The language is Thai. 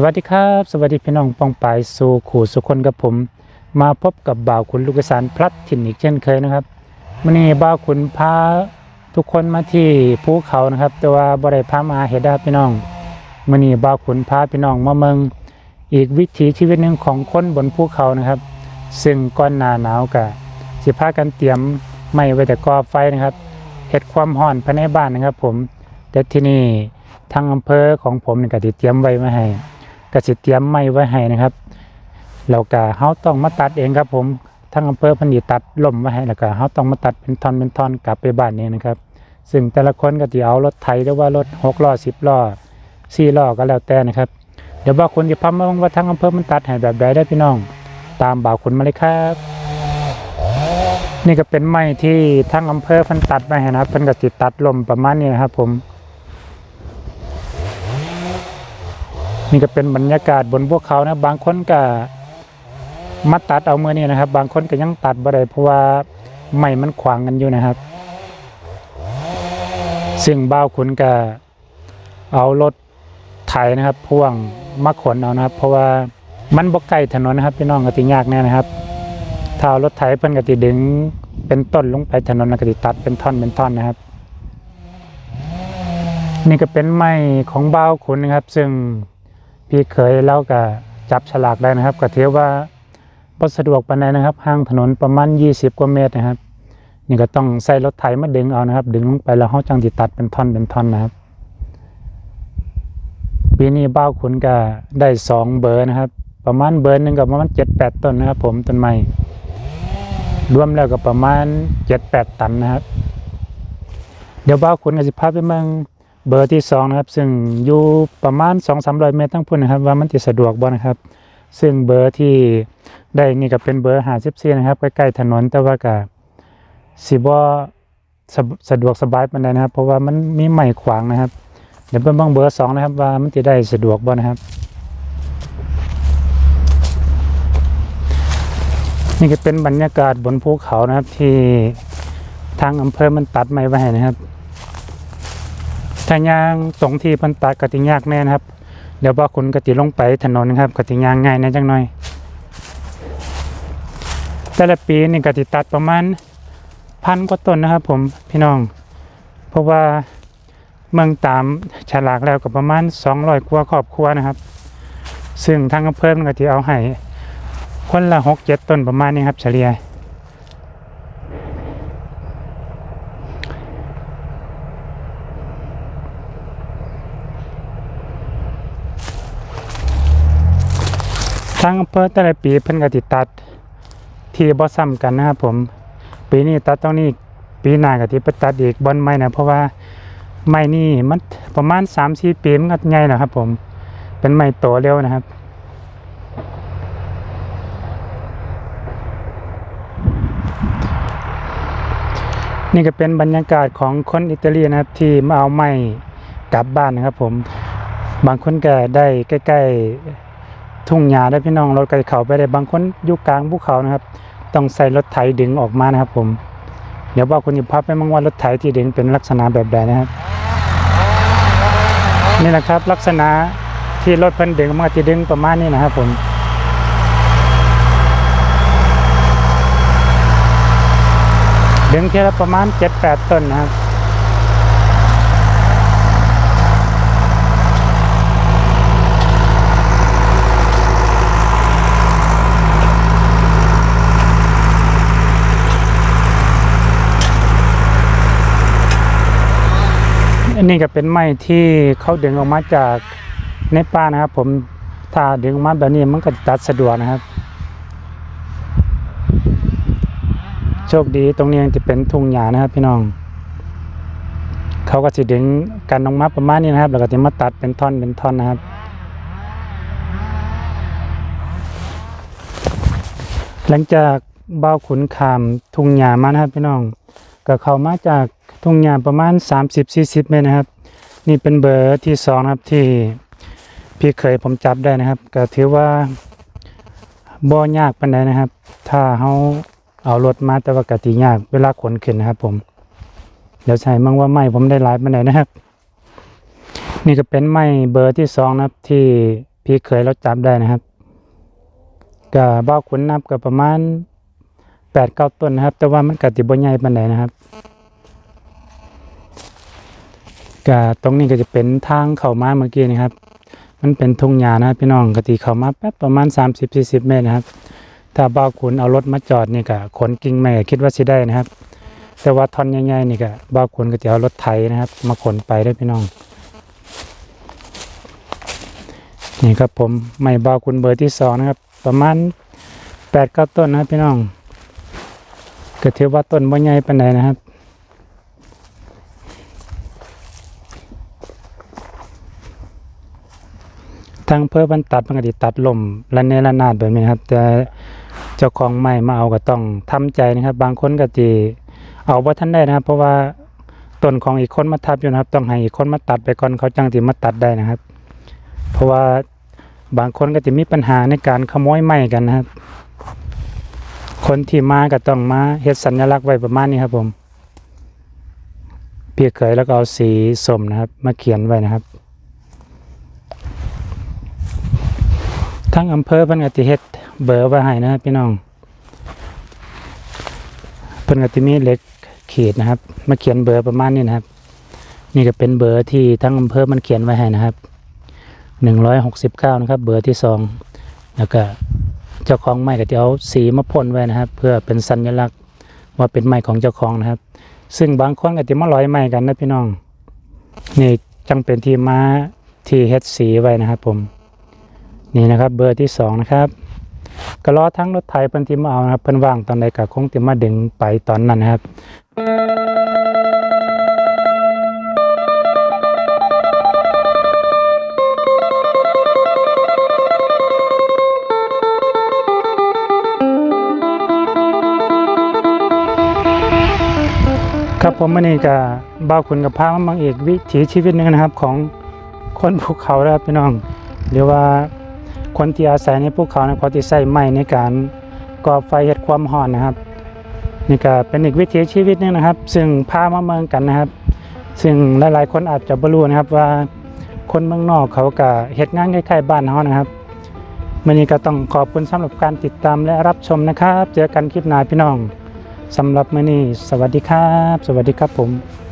สวัสดีครับ สวัสดีพี่น้องปองปายสู่ขู่สุคนกับผม มาพบกับบ่าวขุนลูกสารพลัดถิ่นอีกเช่นเคยนะครับวันนี้บ่าวขุนพาทุกคนมาที่ภูเขานะครับ แต่ว่าบ่ได้พามาเห็ดดาพี่น้องวันนี้บ่าวขุนพาพี่น้องมาเมืองอีกวิถีชีวิตหนึ่งของคนบนภูเขานะครับ ซึ่งก้อนหนาหนาวกะสิพากันเตรียมไม้ไว้แต่ก่อไฟนะครับเห็ดความร้อนภายในบ้านนะครับ ผมแต่ที่นี่ทางอำเภอของผมนี่ก็สิเตรียมไว้มาให้ ก็สิเตรียมไม้ไว้ให้นะครับแล้วก็เฮาต้องมาตัดเองครับผมทั้งอำเภอพันธิตัดล่มไว้ให้แล้วก็เฮาต้องมาตัดเป็นท่อนเป็นท่อนกลับไปบ้านเองนะครับ ซึ่งแต่ละคนก็สิเอารถไถหรือว่ารถ6ล้อ10ล้อ4ล้อก็แล้วแต่นะครับ เดี๋ยวบ่าวคุณจะพามาเบิ่งว่าทั้งอำเภอมันตัดให้แบบใดได้พี่น้อง ตามบ่าวคุณมาเลยครับ นี่ก็เป็นไม้ที่ทั้งอำเภอพันตัดไว้ให้นะครับเพิ่นก็สิตัดล่มประมาณนี้นะครับผม นี่ก็เป็นบรรยากาศบนพวกเขานะ บางคนก็มาตัดเอาเมื่อนี่นะครับ บางคนก็ยังตัดบ่ได้เพราะว่าไม้มันขวางกันอยู่นะครับ ซึ่งบ่าวขุนก็เอารถไถนะครับ พ่วงมาขนเอานะครับ เพราะว่ามันบ่ใกล้ถนนนะครับ พี่น้องกติยากแน่นะครับถ้าเอารถไถเพิ่นกติดึงเป็นต้นลงไปถนนกติตัดเป็นท่อนเป็นท่อนนะครับ นี่ก็เป็นไม้ของบ่าวขุนนะครับ ซึ่ง พี่เคยแล้วก็จับฉลากได้นะครับก็ถือว่าบ่สะดวกปานใดนะครับห่างถนนประมาณ 20 กว่าเมตรนะครับ นี่ก็ต้องใส่รถไถมาดึงเอานะครับ ดึงลงไปแล้วเฮาจังสิตัดเป็นท่อนเป็นท่อนนะครับ ปีนี้บ้าขุนก็ได้สองเบอร์นะครับ ประมาณเบอร์หนึ่งก็ประมาณ 7-8 ต้นนะครับ ผมต้นไม้รวมแล้วก็ประมาณ 7-8 ตันนะครับ เดี๋ยวบ้าขุนก็สิพาไปเมือง เบอร์ที่สองนะครับซึ่งอยู่ประมาณ 2 3 0 0 เมตรทั้งพุ่นนะครับว่ามันจะสะดวกบ่นะครับ ซึ่งเบอร์ที่ได้นี่ก็เป็นเบอร์54นะครับใกล้ๆถนนแต่ว่าก็สิบ่สะสะดวกสบายปานใดนะครับ เพราะว่ามันมีไม้ขวางนะครับ เดี๋ยวเบิ่งเบอร์สองนะครับว่ามันจะได้สะดวกบ่นะครับนี่ก็เป็นบรรยากาศบนภูเขานะครับที่ทางอำเภอมันตัดไม้ไว้นะครับ ถ้ายางตรงที่พันตัดกติยากแน่นะครับ เดี๋ยวบ่คุณกติลงไปถนนครับกติยางง่ายแน่จังหน่อย แต่ละปีนี่กติตัดประมาณพันกว่าต้นนะครับ ผมพี่น้อง เพราะว่าเมืองตามฉลากแล้วก็ประมาณ200กว่าครอบครัวนะครับ ซึ่งทางอำเภอมันก็สิเอาให้คนละ6 7ต้นประมาณนี้ครับเฉลี่ยางอำเภอแต่ละปีเพิ่นก็ติดตัดที่บ่ซ้ำกันนะครับ ผม ปีนี้ตัดตรงนี้ปีหน้าก็สิไปตัดอีกบอนไม้นะเพราะว่าไม้นี่มันประมาณ3-4ปีมันก็ใหญ่แล้วครับ ผม เป็นไม้โตเร็วนะครับนี่ก็เป็นบรรยากาศของคนอิตาลีนะครับที่มาเอาไม้กลับบ้านนะครับผม บางคนก็ได้ใกล้ ๆ ทุ่งหญ้าได้พี่น้องรถไกลเขาไปได้บางคนอยู่กลางภูเขานะครับ ต้องใส่รถไถดึงออกมานะครับ ผม เดี๋ยวบอกคุณจะพับไปมั่งว่ารถไถที่ดึงเป็นลักษณะแบบใดนะครับ นี่นะครับลักษณะที่รถเพิ่นดึงมันก็จะดึงประมาณนี้นะครับ ผมดึงทีละประมาณ 7-8 ต้นนะครับ อันนี้ก็เป็นไม้ที่เขาดึงออกมาจากในป่านะครับ ผมถ้าดึงออกมาแบบนี้มันก็ตัดสะดวกนะครับ โชคดีตรงนี้ยังจะเป็นทุ่งหญ้านะครับ พี่น้อง เขาก็จะดึงกันออกมาประมาณนี้นะครับ แล้วก็จะมาตัดเป็นท่อนเป็นท่อนนะครับหลังจากเบ่าขุนขามทุ่งหญ้ามานะครับพี่น้องก็เข้ามาจาก ทุ่งหญ้าประมาณ 30-40 เมตรนะครับ นี่เป็นเบอร์ที่สองครับที่พี่เคยผมจับได้นะครับก็ถือว่าบ่ยากปานใดนะครับ ถ้าเฮาเอารถมาแต่ว่ากติยากเวลาขนขึ้นนะครับผม เดี๋ยวใส่มั่งว่าไม้ผมได้หลายปานใดนะครับ นี่ก็เป็นไม้เบอร์ที่สองนะครับ ที่พี่เคยเราจับได้นะครับก็บ่าขุนนับก็ประมาณแปดเก้าต้นนะครับ แต่ว่ามันกติบ่ใหญ่ปานใดนะครับ ก็ตรงนี้ก็จะเป็นทางเข้ามาเมื่อกี้นะครับ มันเป็นทุ่งหญ้านะพี่น้องกติเข้ามาแป๊บประมาณ 30-40 เมตรนะครับ ถ้าบ่าวขุนเอารถมาจอดนี่ก็ขนกิ่งไม้คิดว่าสิได้นะครับ แต่ว่าท่อนใหญ่ๆนี่ก็บ่าวขุนก็จะเอารถไถนะครับ มาขนไปเด้พี่น้อง นี่ครับผมไม้บ่าวขุนเบอร์ที่สองนะครับ ประมาณแปดเก้าต้นนะครับพี่น้องก็ถือว่าต้นบ่ใหญ่ปานใดนะครับ ทางเพื่อบันตัดมันก็สิตัดลมระเนระนาดแบบนี้ครับ แต่เจ้าของใหม่มาเอาก็ต้องทำใจนะครับ บางคนก็สิเอาบ่าทันได้นะครับ เพราะว่าต้นของอีกคนมาทับอยู่นะครับ ต้องให้อีกคนมาตัดไปก่อนเขาจังสิมาตัดได้นะครับ เพราะว่าบางคนก็จะมีปัญหาในการขโมยไม้กันนะครับ คนที่มาก็ต้องมาเฮ็ดสัญลักษณ์ไว้ประมาณนี้ครับผม เปียกเขยแล้วก็เอาสีส้มนะครับ มาเขียนไว้นะครับ ทั้งอำเภอเพิ่นก็สิเฮ็ดเบอร์ไว้ให้นะครับพี่น้องเพิ่นก็สิมีเหล็กขีดนะครับ มาเขียนเบอร์ประมาณนี้นะครับ นี่ก็เป็นเบอร์ที่ทั้งอำเภอมันเขียนไว้ให้นะครับหนึ่งร้อยหกสิบเก้านะครับ เบอร์ที่สองแล้วก็เจ้าของไม้ก็จะเอาสีมาพ่นไว้นะครับ เพื่อเป็นสัญลักษณ์ว่าเป็นไม้ของเจ้าของนะครับ ซึ่งบางคนก็จะมาลอยไม้กันนะพี่น้อง นี่จังเป็นที่มาที่เฮ็ดสีไว้นะครับผม นี่นะครับเบอร์ที่สองนะครับก็รอทั้งรถไถเพิ่นที่มาเอานะครับเพิ่นว่างตอนใดก็คงจะมาดึงไปตอนนั้นนะครับครับผมวันนี้ก็บ่าวคุณกับพามาบางอีกวิถีชีวิตหนึงนะครับ ของคนภูเขานะครับพี่น้องหรือว่า คนที่อาศัยในภูเขานะเขาที่ใช้ไม้ในการก่อไฟเฮ็ดความร้อนนะครับนี่ก็เป็นอีกวิถีชีวิตหนึงนะครับ ซึ่งพามาเมืองกันนะครับ ซึ่งหลายๆ คนอาจจะบ่รู้นะครับว่าคนเมืองนอกเขาก็เฮ็ดงานคล้ายๆบ้านเฮานะครับวันนี้ก็ต้องขอบคุณสำหรับการติดตามและรับชมนะครับ เจอกันคลิปหน้าพี่น้องสำหรับมื้อนี้สวัสดีครับ สวัสดีครับผม